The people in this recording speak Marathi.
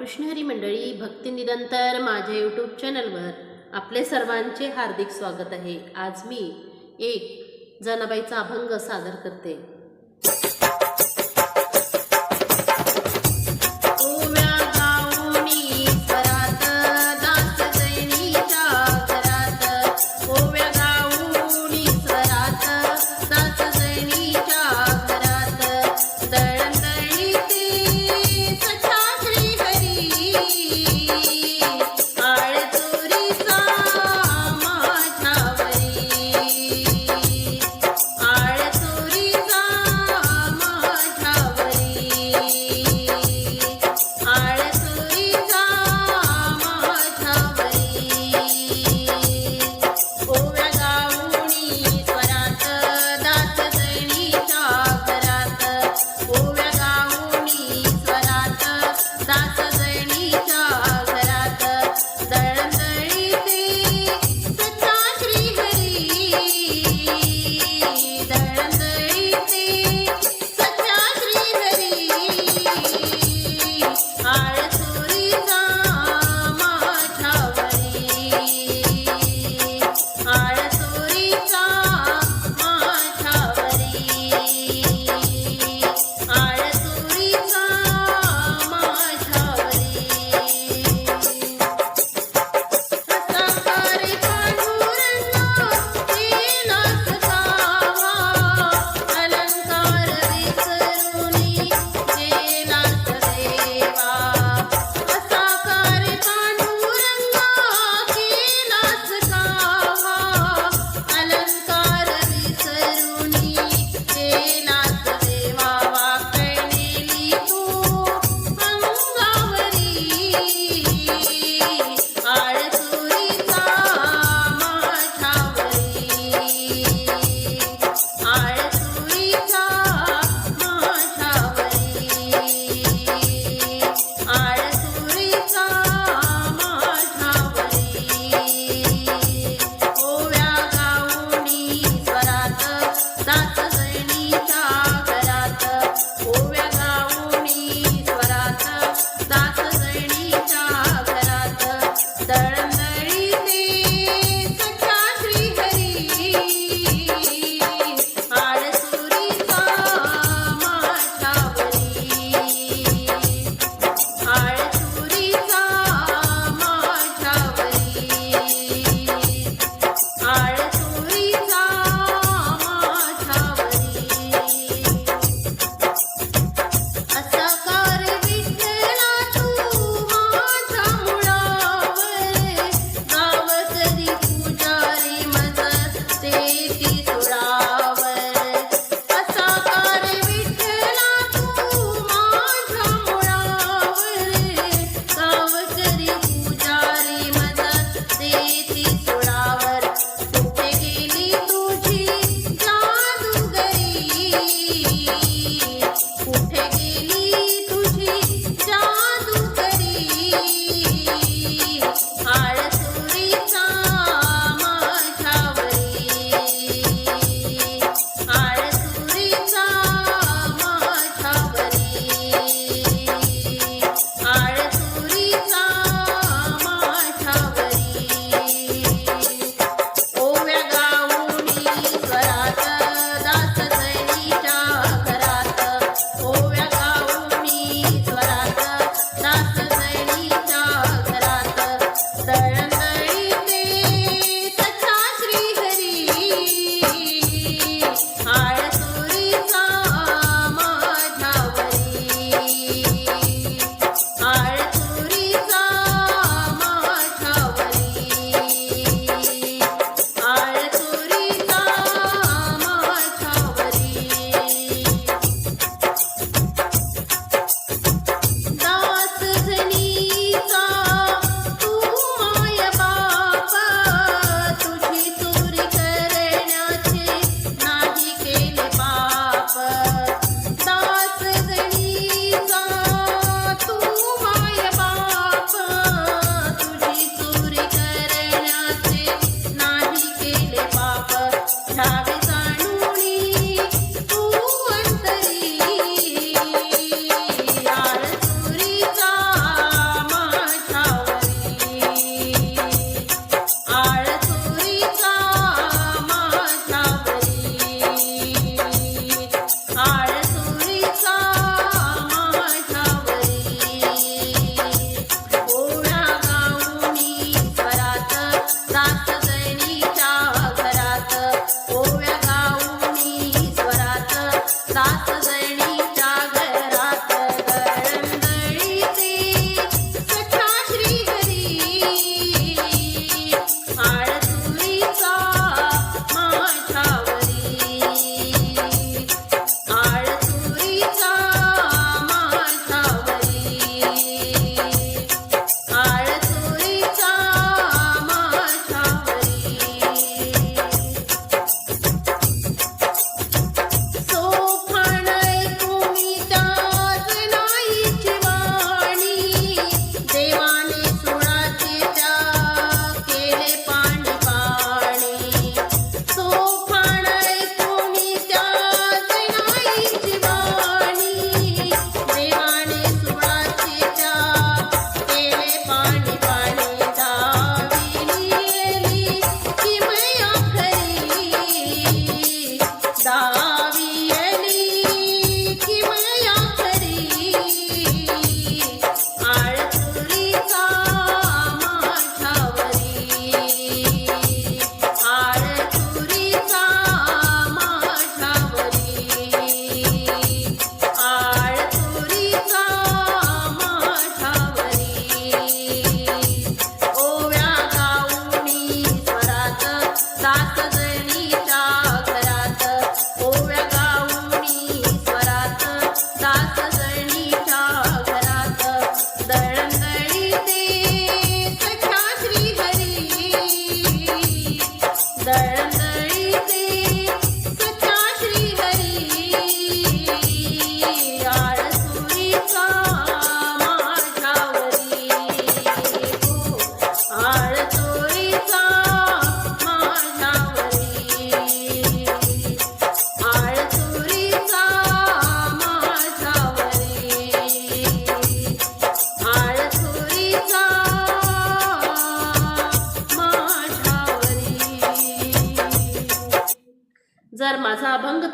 कृष्णहरी मंडळी भक्ती निरंतर माझ्या यूट्यूब चॅनलवर आपले सर्वांचे हार्दिक स्वागत आहे. आज मी एक जनाबाईचा अभंग सादर करते.